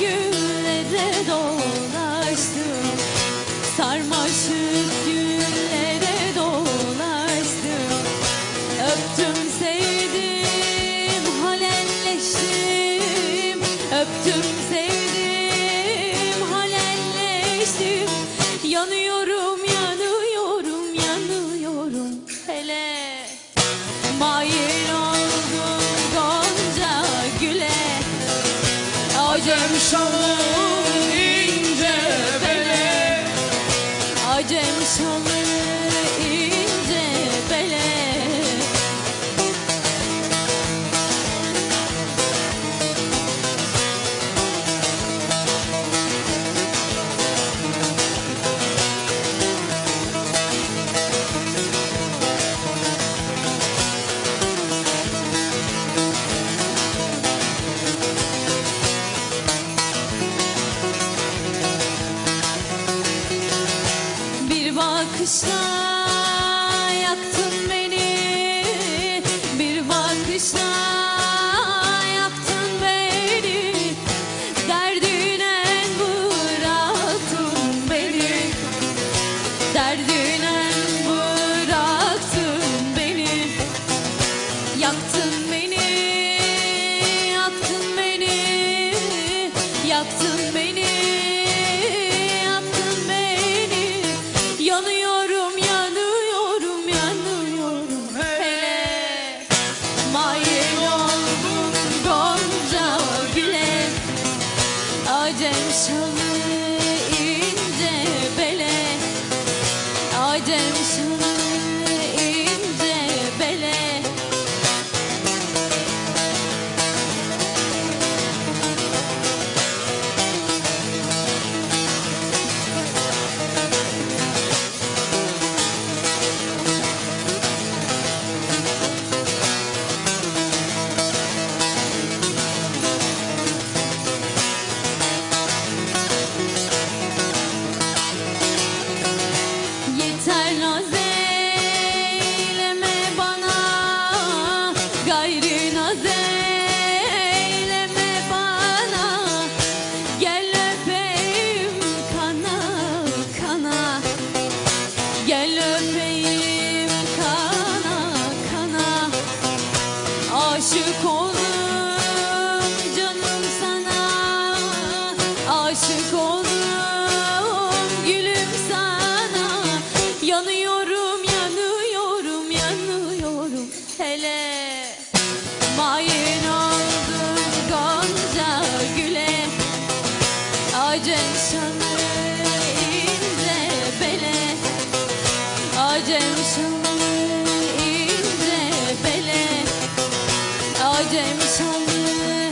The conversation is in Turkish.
Güllere dolaştım. Sarmaşık Acem şalı Bir bakışla yaktın beni. Bir bakışla yaktın beni. Derdine bıraktın beni. Derdine bıraktın beni. Yaktın beni, yaktın beni, yaktın Acem şalı ince Aşık oldum canım sana. Aşık oldum gülüm sana. Yanıyorum yanıyorum yanıyorum. Hele Mayın oldum gonca güle. Acem şanı ince bele. Acem şanı Gece mi sandın?